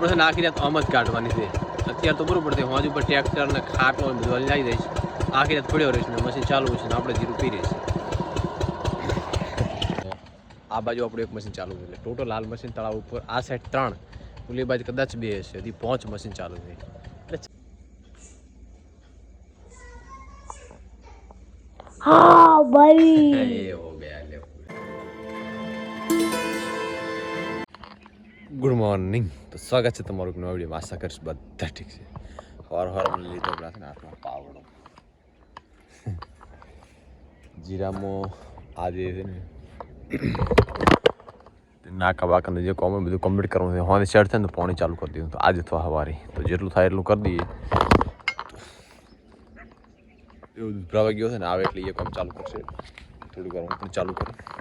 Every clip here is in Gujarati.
આપણે છે ને આખી રાત આમ જ કાઢવાની છે. અત્યારે તો બરોબર છે હું ઉપર ટ્રેક્ટર ને ખાટલો ને બધું લઈ દઈશ. આખી રાત પડ્યો રહીશ ને મશીન ચાલુ છે ને આપણે જીરું પી રહીશ. આ બાજુ આપણું એક મશીન ચાલુ છે એટલે ટોટલ લાલ મશીન તળાવ ઉપર આ સાઈડ ત્રણ ઓલી બાજુ કદાચ બે હશે હજી પાંચ મશીન ચાલુ છે. એટલે हाँ ગુડ મોર્નિંગ તો સ્વાગત છે તમારું એક નવા વિડીયોમાં આશા કરીશ બધા ઠીક છે હવાર હવાર મને લીધો પેલા છે ને હાથમાં પાવડો જીરામાં આજે છે ને નાકા બાકાને જે કોમ બધું કમ્પ્લીટ કરવાનું છે હોને શેડ થાય ને તો પાણી ચાલુ કરી દીધું તો આજે અથવા સવારે તો જેટલું થાય એટલું કરી દઈએ એવું ભરાવા ગયો છે ને આવે એટલે એ કામ ચાલુ કરશે થોડીક વાર હું પણ ચાલુ કરું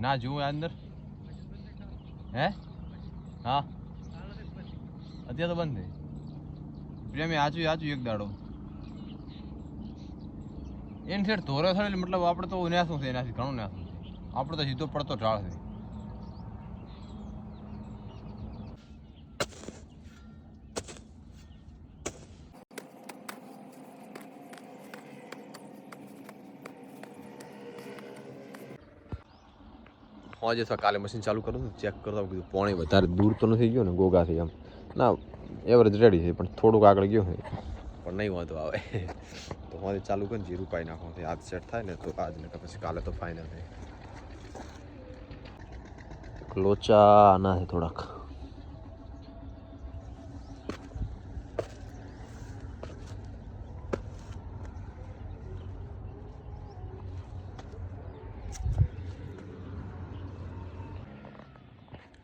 ના જુઓ અંદર. હે? હા. અત્યારે તો બંધ છે પ્રેમી આચું આચું એક દાડો. એને શેઠ ધોરે થયેલી મતલબ આપણે તો ન્યાસું છે એનાથી, ઘણું ન્યાસું છે. આપણે તો સીધો પડતો ઢાળ છે. આજે કાલે મશીન ચાલુ કરું છું ચેક કરતા કીધું પાણી વધારે દૂર તો નથી ગયો ને ગોગાથી આમ ના એવરેજ રેડી છે, પણ થોડુંક આગળ ગયો છે પણ નહીં વાંધો આવે. તો હું ચાલુ કરીને જીરું પાઈ નાખો. આજ સેટ થાય ને, તો આજ ને પછી કાલે તો ફાઇનલ થાય લોચા આના છે થોડાક.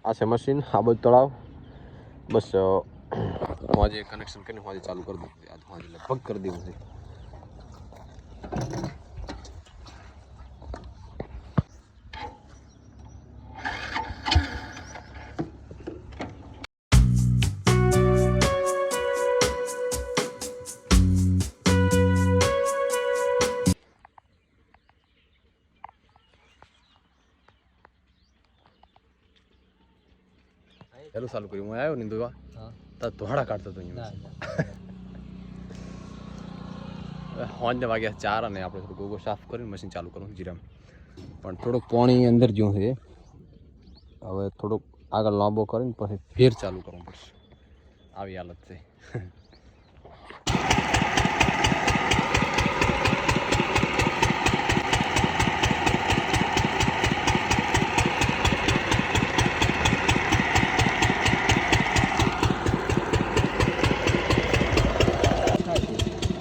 આ છે મશીન આ બધું તળાવ. બસ હું આજે કનેક્શન કરીને હું આજે ચાલુ કરી દઉં. આજે લગભગ કરી દીધું છે. ચાલુ ચાલુ કર્યું. હું આવ્યો ને દોવા. તો ધોળા કાઢતો હતો અહીંયા હોંજ વાગ્યા ચાર અને આપણે થોડું ગોગો સાફ કરીને મશીન ચાલુ કરવું જીરામ. પણ થોડુંક પાણી અંદર જ્યું છે. હવે થોડુંક આગળ લાંબો કરીને પછી ફેર ચાલુ કરવું પડશે. આવી હાલત છે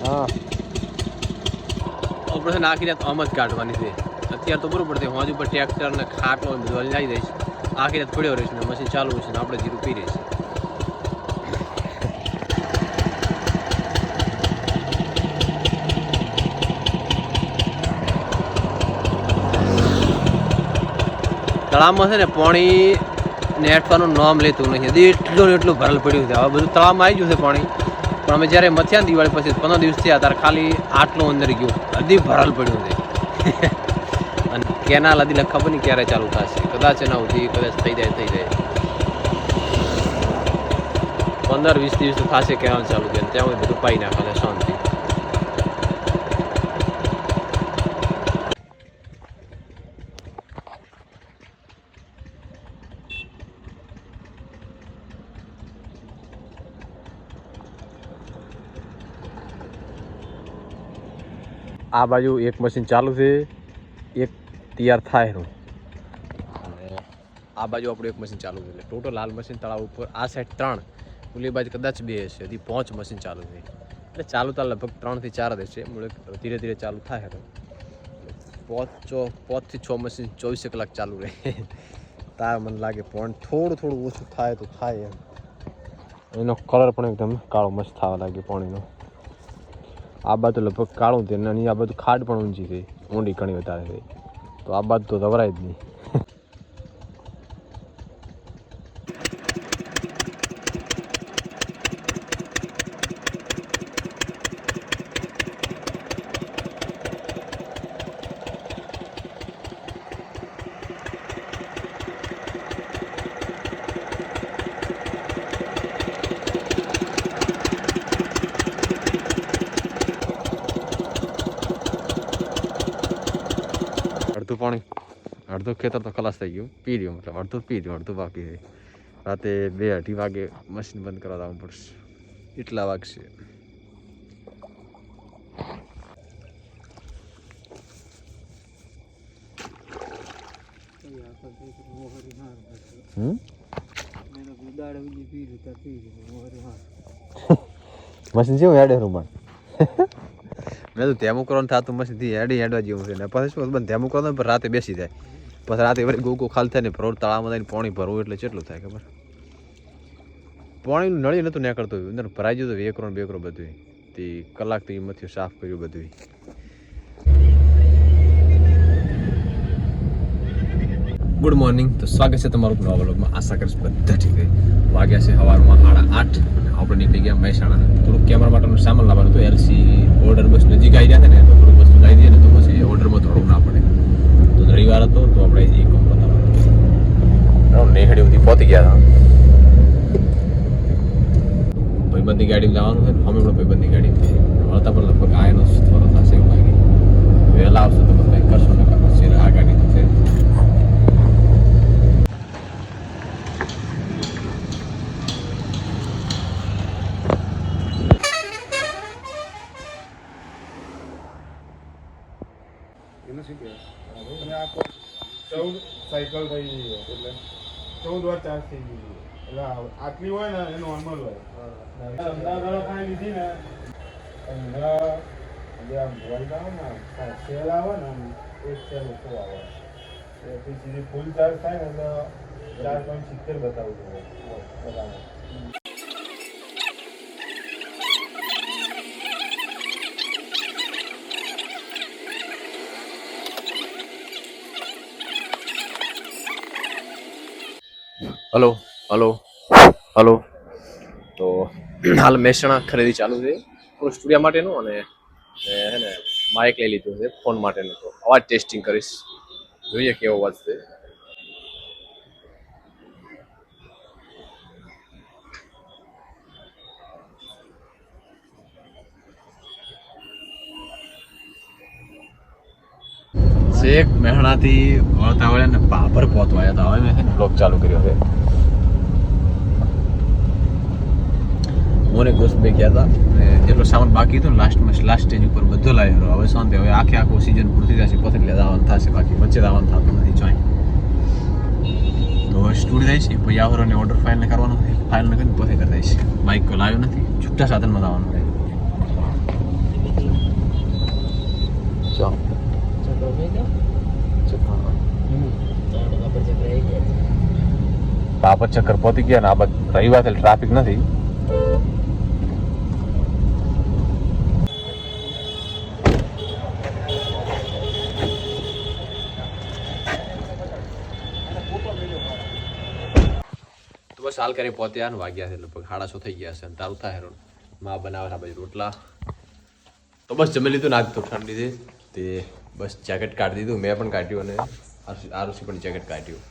હા આપણે છે ને આમ જ કાઢવાની છે. અત્યારે તો બરોબર છે, હું ઉપર ટ્રેક્ટર ને ખાટલો બધું લઈ દઈશ. આખી રાત રહીશ ને મશીન ચાલુ છે ને આપણે જીરું પી રહીશ. તળાવમાં છે ને પાણી નેટવાનું નામ લેતું નથી. હજી એટલું એટલું ભરેલ પડ્યું છે. હવે બધું તળાવમાં આવી ગયું છે પાણી. પણ અમે જ્યારે મથ્યા દિવાળી પછી પંદર દિવસ થયા, ત્યારે ખાલી આટલું અંદર ગયું. હદી ભરાલ પડ્યું છે. અને કેનાલ હદી ખબર નહીં ક્યારે ચાલુ થશે. કદાચ એના સુધી, કદાચ થઈ જાય થઈ જાય. પંદર વીસ દિવસ થશે, કેનાલ ચાલુ છે ત્યાં બધું પાઈ નાખે શાંતિ. આ બાજુ એક મશીન ચાલુ છે. એક તૈયાર થાય એનું. અને આ બાજુ આપણું એક મશીન ચાલુ છે. એટલે ટોટલ લાલ મશીન તળાવ ઉપર આ સાઈડ ત્રણ ઓલી બાજુ કદાચ બે હશે. હજી પાંચ મશીન ચાલુ છે. એટલે ચાલુ તો લગભગ ત્રણથી ચાર જ હશે. ધીરે ધીરે ચાલુ થાય હતો પાંચ ચો પાંચથી છ મશીન ચોવીસે કલાક ચાલુ રહે. તાર મને લાગે પણ થોડું થોડું ઓછું થાય તો થાય એમ. એનો કલર પણ એકદમ કાળો મસ્ત થવા લાગ્યો પાણીનો. આ બાજુ લગભગ કાળું છે અને આ બાજુ ખાડ પણ ઊંચી થઈ ઊંડી ઘણી વધારે થઈ તો આ બાજુ તો ધવરાય જ નહીં. અડધું પાણી. અડધું ખેતર તો ખલાસ થઈ ગયું. પી રહ્યું મતલબ અડધું પી રહ્યું અડધું બાકી છે રાતે બે અઢી વાગે મશીન બંધ કરવા જવું પડશે. એટલા વાગશે. મશીન જેવું હેડે રૂમાન મેં તો ધ્યામું કરવાનું થતું મસ્ત હેડી હેડવા જેવું છે. ને પછી શું બંધ ધ્યામું કરવાનું પણ રાતે બેસી જાય. પછી રાતે વળી ગોકો ખાલી થાય ને ભરોડ તળાવમાં થઈને પાણી ભરવું એટલે કેટલું થાય ખબર? પાણીનું નળી નહોતું નીકળતું, અંદર ભરાઈ ગયું હતું કરોડ બે બેકરો બધું તે કલાકથી મથ્યું સાફ કર્યું બધું ગુડ મોર્નિંગ તો સ્વાગત છે તમારું નવા વ્લોગમાં. આશા કરીશ બધા ઠીક છે. વાગ્યા છે સવારમાં સાડા આઠ અને આપણે નીકળી ગયા મહેસાણા. થોડુંક કેમેરા માટેનું સામાન લાવવાનું હતું. એલસી ઓર્ડર બસ નજીક આવી છે ને, તો થોડુંક વસ્તુ લાવી દઈએ ને, તો પછી ઓર્ડરમાં થોડુંક ના પડે. તો રવિવાર હતો, તો આપણે એક કમરો બતાવવાનું નેહડી સુધી પહોંચી ગયા હતા. ભાઈબંધની ગાડી લાવવાનું છે અમે પણ ભાઈબંધની ગાડી વળતા પણ લગભગ આયનો થોડો થશે એવું લાગે. વહેલા આવશે તો બધા કરશો ને કરશો આ ગાડી તો છે ચૌદ સાયકલ થઈ ગઈ છે એટલે ચૌદ વાર ચાર્જ થઈ છે. એટલે આટલી હોય ને એ નોર્મલ હોય. અમદાવાદ ખાઈ લીધી ને. જે આમ વર્લ્ડ આવે ને સેલ આવે ને આમ એક સેલ ઓછો આવે. એ સીધી ફૂલ ચાર્જ થાય ને એટલે ચાર પોઈન્ટ સિત્તેર બતાવું જોઈએ બરાબર. Hello hello hello. તો હાલ મહેસાણા ખરીદી ચાલુ છે. ફોન સ્ટુડિયો માટેનું અને હે ને માઇક લઈ લીધું છે ફોન માટેનું. તો અવાજ ટેસ્ટિંગ કરીશ. જોઈએ કેવો અવાજ છે. શેખ મહેણાથી વળતા વળ્યા ને પાપર પહોંચવા આવ્યા હતા. હવે મેં બ્લોગ ચાલુ કર્યો છે. મોને દોસ્ત બે ગયા હતા જેટલો સામાન બાકી હતો ને લાસ્ટમાં લાસ્ટ સ્ટેજ ઉપર બધો લાવ્યો હવે શાંતિ હવે આખે આખો સિઝન પૂરતી જશે પછી આવવાનું થશે, બાકી વચ્ચે આવવાનું થતું નથી જોઈ તો હવે સ્ટુડિયો જાય છે, પછી આવરોને ઓર્ડર ફાઇલ કરવાનો ફાઇલ કરીને પછી કરી દઈશ. બાઇક લાવ્યો નથી? છૂટા સાધનમાં આવવાનું છે ચાલો. બાપત ચક્કર. પહોંચી ગયા ને આ બાદ રવિવાર એટલે ટ્રાફિક નથી. તો બસ હાલ કરી પહોંચ્યા ને વાગ્યા છે લગભગ સાડા થઈ ગયા છે અને તારું થાયમાં બનાવે આ બાજુ રોટલા. તો બસ જમી લીધું ને આજ તો ઠંડી છે. તે બસ જેકેટ કાઢી દીધું. મેં પણ કાઢ્યું અને આરસી પણ જેકેટ કાઢ્યું.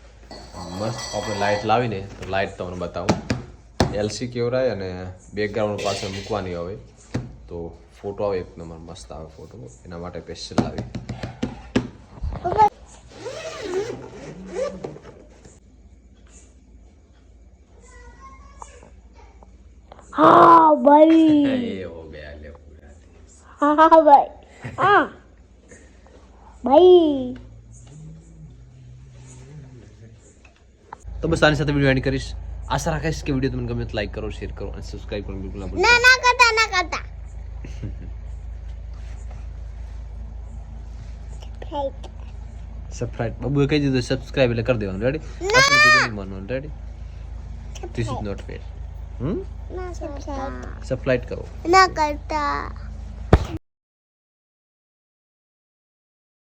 મસ્ત આપણે લાઇટ લાવીને તો લાઇટ તમને બતાવું. એલસી કેવરાય અને બેકગ્રાઉન્ડ પાસે મૂકવાની આવે તો ફોટો આવે એક નંબર મસ્ત આવે ફોટો એના માટે સ્પેશિયલ લાવી. હા ભાઈ. એ હો ગયા લે હા ભાઈ. હા. ભાઈ તો બસ આની સાથે વીડિયો એન્ડ કરીશ આશા રાખીશ કે વીડિયો તમને ગમે તો લાઈક કરો શેર કરો અને સબસ્ક્રાઇબ કરવાનું બિલકુલ ના ભૂલતા ના ના કરતા ના કરતા Right. સબસ્ક્રાઇબ બબુએ કહી દીધું સબસ્ક્રાઇબ એટલે કરી દેવાનું રેડી આપણે કીધું નહીં માનવાનું ready this is not fair હમ ના કરતા સબસ્ક્રાઇબ કરો ના કરતા